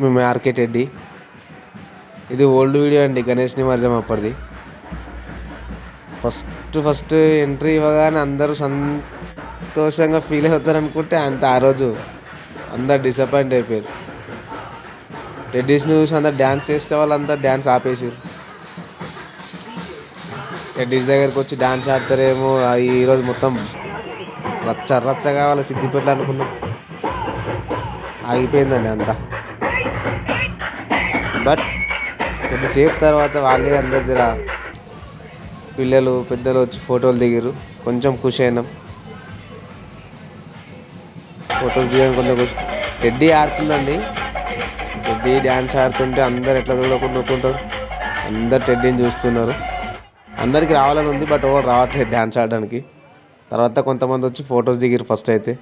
మేము R K. Teddy old video అండి గణేష్ నిమజ్జనం అప్పటిది. ఫస్ట్ ఫస్ట్ ఎంట్రీ ఇవ్వగానే అందరూ సంతోషంగా ఫీల్ అవుతారు అనుకుంటే అంత ఆ రోజు అందరు డిసప్పాయింట్ అయిపోయారు. టెడ్డీస్ని చూసి అందరు డ్యాన్స్ చేస్తే వాళ్ళంతా డ్యాన్స్ ఆపేసారు టెడ్డీస్ దగ్గరికి వచ్చి డ్యాన్స్ ఆడతారేమో ఈరోజు మొత్తం రచ్చ రచ్చ కావాలి సిద్దిపేటలో అనుకున్నాం. ఆగిపోయిందండి అంతా. బట్ కొద్దిసేపు తర్వాత వాళ్ళే అందరి దగ్గర పిల్లలు పెద్దలు వచ్చి ఫోటోలు దిగారు కొంచెం ఖుషి అయినాం. ఫొటోస్ దిగాను కొంచెం ఖుషి. టెడ్డీ ఆడుతుందండి. టెడ్డీ డ్యాన్స్ ఆడుతుంటే అందరు ఎట్లా చూడకుండా ఊరుకుంటారు అందరు టెడ్డీని చూస్తున్నారు. అందరికి రావాలని ఉంది బట్ ఎవరు రావట్లేదు డ్యాన్స్ ఆడడానికి. తర్వాత కొంతమంది వచ్చి ఫొటోస్ దిగారు ఫస్ట్ అయితే.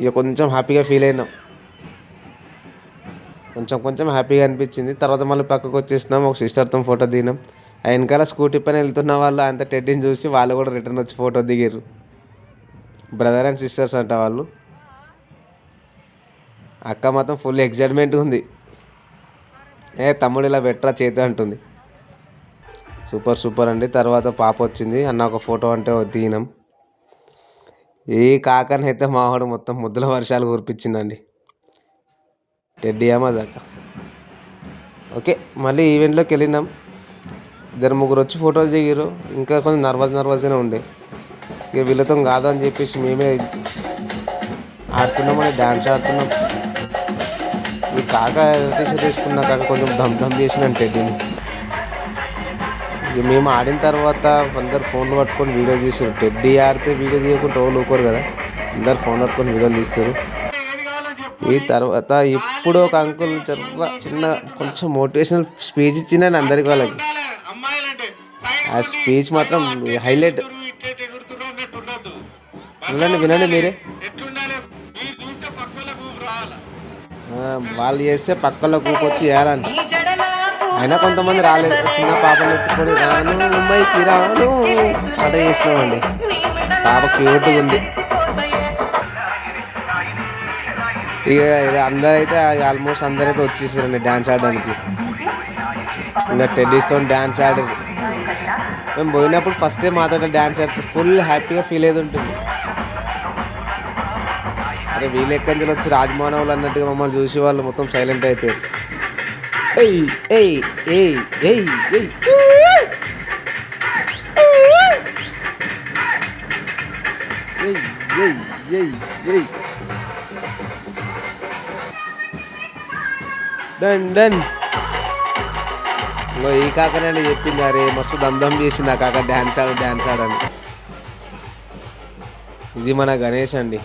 ఇక కొంచెం హ్యాపీగా ఫీల్ అయినాం. కొంచెం కొంచెం హ్యాపీగా అనిపించింది. తర్వాత మళ్ళీ పక్కకు వచ్చేసినాం ఒక సిస్టర్తో ఫోటో దిగినాం. ఆ వెనకాల స్కూటీ పైన వెళ్తున్న వాళ్ళు అంత టెడ్డీని చూసి వాళ్ళు కూడా రిటర్న్ వచ్చి ఫోటో దిగారు బ్రదర్ అండ్ సిస్టర్స్ అంట వాళ్ళు. అక్క మాత్రం ఫుల్ ఎగ్జైట్మెంట్ ఉంది. ఏ తమ్ముడు ఇలా పెట్టరా చేతి అంటుంది. సూపర్ సూపర్ అండి. తర్వాత పాప వచ్చింది. అన్న ఒక ఫోటో అంటే దిగినాం. ఏ కాకని అయితే మావాడు మొత్తం ముద్దుల వర్షాలు కురిపించిందండి. టెడ్డీ దాకా ఓకే మళ్ళీ ఈవెంట్లోకి వెళ్ళినాం. ఇద్దరు ముగ్గురు వచ్చి ఫోటోస్ దిగారు ఇంకా కొంచెం నర్వస్ నర్వస్గానే ఉండే. ఇక వీళ్ళతో కాదు అని చెప్పేసి మేమే ఆడుతున్నాం అని డ్యాన్స్ ఆడుతున్నాం ఈ కాక టీషర్ట్ వేసుకున్న కాక కొంచెం దమ్ దమ్ చేసినాను టెడ్డీని ఇక మేము ఆడిన తర్వాత అందరు ఫోన్లు పట్టుకొని వీడియో తీసారు టెడ్డీ ఆడితే వీడియో తీయకుండా ఓళ్ళు ఊకోరు కదా. అందరు ఫోన్ పట్టుకొని వీడియోలు తీస్తారు ఈ తర్వాత ఇప్పుడు ఒక అంకుల్ చిన్న చిన్న కొంచెం మోటివేషనల్ స్పీచ్ ఇచ్చిందని అందరికి వాళ్ళకి. ఆ స్పీచ్ మాత్రం హైలైట్ వినండి వినండి మీరే. వాళ్ళు చేస్తే పక్కలో కూకొచ్చి చేయాలంట. అయినా కొంతమంది రాలేదు. చిన్న పాపను ఎత్తుకొని రాను అమ్మాయికి రాను అట చేసినామండి పాప క్యూట్గా ఉంది. ఇక ఇక అందరైతే ఆల్మోస్ట్ అందరైతే వచ్చేసారండి డ్యాన్స్ ఆడడానికి ఇంకా టెడ్డీస్తో డ్యాన్స్ ఆడారు మేము పోయినప్పుడు ఫస్ట్ టైం మాతో డ్యాన్స్ ఆడితే ఫుల్ హ్యాపీగా ఫీల్ అయితే ఉంటుంది అరే వీళ్ళు ఎక్కడి నుంచి వచ్చి రాజమానవులు అన్నట్టుగా మమ్మల్ని చూసి వాళ్ళు మొత్తం సైలెంట్ అయిపోయారు ఏయ్ ఏయ్ ఏయ్ ఏయ్ ఏయ్ ఏయ్ ఏయ్ ఏయ్ ఏయ్ డన్ డన్ ఇంకో ఈ కాకనే అని చెప్పింది అరే మస్తు దమ్ చేసింది ఆ కాక డ్యాన్స్ ఆడు డ్యాన్స్ ఆడని ఇది మన గణేష్ అండి.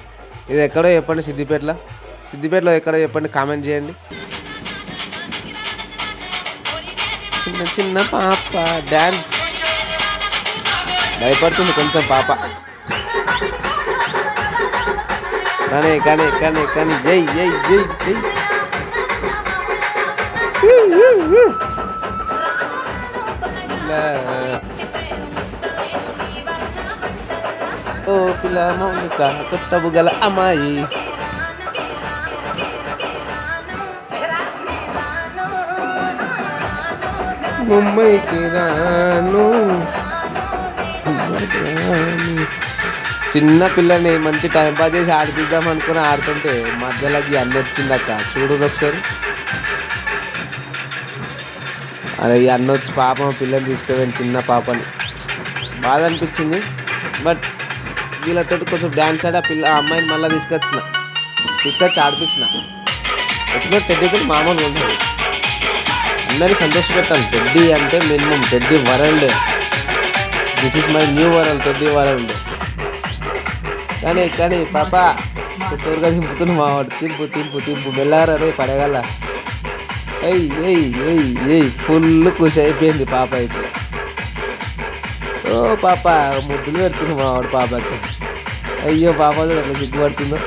ఇది ఎక్కడో చెప్పండి సిద్దిపేటలో? సిద్దిపేటలో ఎక్కడో చెప్పండి కామెంట్ చేయండి. చిన్న చిన్న పాప డ్యాన్స్ భయపడుతుంది కొంచెం పాప. కానీ కానీ కానీ కానీ జై జై జై జై ఓ పిల్ల మౌనిక గల అమ్మాయి. ముంబైకి రాను చిన్న పిల్లని మంచి టైం పాస్ చేసి ఆడిపిద్దాం అనుకుని ఆడుతుంటే మధ్యలోకి అన్న వచ్చిందక్క. చూడు ఒకసారి. ఈ అన్న వచ్చి పాపం పిల్లని తీసుకుపోయాను చిన్న పాపని. బాధ అనిపించింది బట్ వీళ్ళతో కొంచెం డ్యాన్స్ ఆడి ఆ పిల్ల ఆ అమ్మాయిని మళ్ళీ తీసుకొచ్చిన. తీసుకొచ్చి ఆడిపించిన. ఎట్లా టెడ్డీతో మామూలు ఉంటుంది అందరినీ సంతోషపెట్టాలి. టెడ్డీ అంటే minimum teddy world. This is my new world teddy world. కానీ కానీ పాప చుట్టూరుగా దింపుతున్న మావాడు తింపు తింపు తింపు వెళ్ళారా పడగల? ఎయ్ ఎయ్ ఎయ్ ఎయ్ ఫుల్ ఖుషి అయిపోయింది పాప అయితే. ఓ పాప ముద్దులు పెడుతుంది ఆవిడ పాపకి. అయ్యో పాప చూడు అట్లా సిగ్గుపడుతుందో.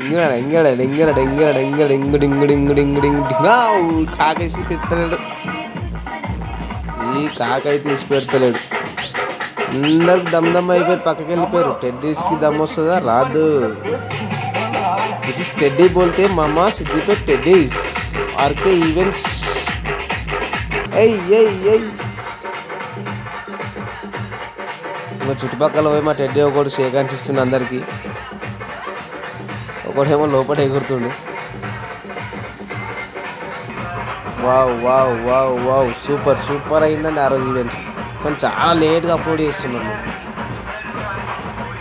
ఇంగడ ఎంగడ ఎంగడ ఎంగడ ఎంగడ ఇంగుడు ఇంగుడు ఇంగుడు ఇంగుడు ఇంగుడు. కాకేసి పెట్టలేడు ఈ కాకైతే తీసి పెడతలేడు. అందరికి దమ్ దమ్ అయిపోయారు పక్కకి వెళ్ళిపోయారు. టెడ్డీస్కి దమ్ వస్తుందా? రాదు. దిస్ ఇస్ టెడ్డీ బోల్తే మామా సిద్దిపేట్ టెడ్డీస్ ఆర్కే ఈవెంట్స్ ఎయ్ ఎయ్ ఎయ్ ఇంకా చుట్టుపక్కల పోయి మా టెడ్డీ ఒకటి షేకాన్స్ ఇస్తుండే అందరికీ. ఒకటేమో లోపల ఎగురుతుండు. Wow wow wow wow super super అయిందండి ఆ రోజు ఈవెంట్ కానీ చాలా లేట్గా అప్లోడ్ చేస్తున్నాను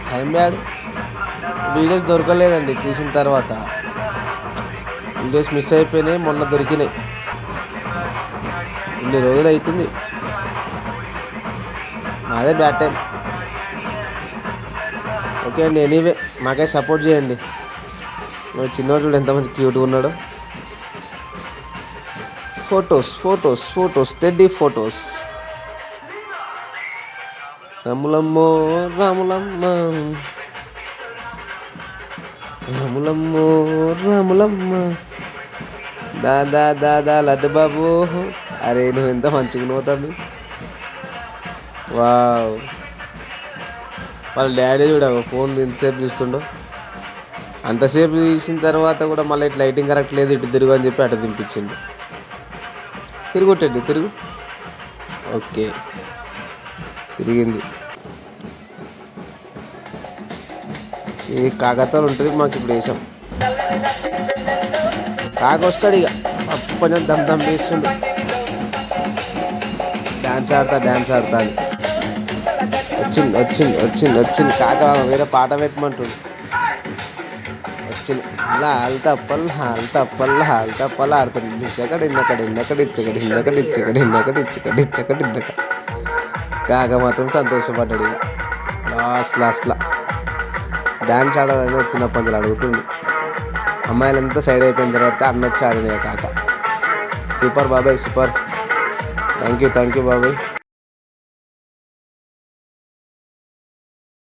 టైం బ్యాడ్ వీడియోస్ దొరకలేదండి తీసిన తర్వాత. వీడియోస్ మిస్ అయిపోయినాయి మొన్న దొరికినాయి. ఇన్ని రోజులు అవుతుంది అదే బ్యాడ్ టైం ఓకే అండి ఎనీవే మాకే సపోర్ట్ చేయండి. మరి చిన్నవాడు చూడు ఎంత మంచి క్యూట్గా ఉన్నాడు. Photos photos photos teddy photos రాములమ్మో Ramulamma. రాములమ్మో రాములమ్మ. దాదా దాదా లడ్డు బాబు. అరే నువ్వు ఎంత మంచిగా నువ్వు వావ్. వాళ్ళ డాడీ చూడ ఫోన్ ఎంతసేపు చూస్తుండో. అంతసేపు తీసిన తర్వాత కూడా మళ్ళీ ఇటు లైటింగ్ కరెక్ట్ లేదు ఇటు తిరుగు అని చెప్పి అటు దింపించింది తిరుగుట్టండి తిరుగు. ఓకే. తిరిగింది. ఈ కాకతాలు ఉంటుంది మాకు ఇప్పుడు వేసాం. కాక వస్తాడు ఇక. అప్పు కొంచెం దమ్ దమ్ వేస్తుండు. డ్యాన్స్ ఆడతా డ్యాన్స్ ఆడతా అని. వచ్చింది వచ్చింది వచ్చింది వచ్చింది కాక వేరే పాట పెట్టమంటుండు. వచ్చింది అలా అల్తా పల్ల అల్తా పల్ల అల్తా పల్ల ఆడుతుంది ఇచ్చకడ ఇందకడ ఇందకడ ఇచ్చకడ ఇందకడ ఇచ్చకడ ఇందకడ ఇచ్చకడ ఇచ్చకడ ఇందక కాక మాత్రం సంతోషపడ్డాడు ఇక. లాస్ట్ లాస్ట్లా డ్యాన్స్ ఆడాలని వచ్చిన పంచులు అడుగుతుంది అమ్మాయిలంతా సైడ్ అయిపోయిన తర్వాత అన్న ఆడినాయి కాక. సూపర్ బాబాయ్ super. Thank you thank you బాబాయ్.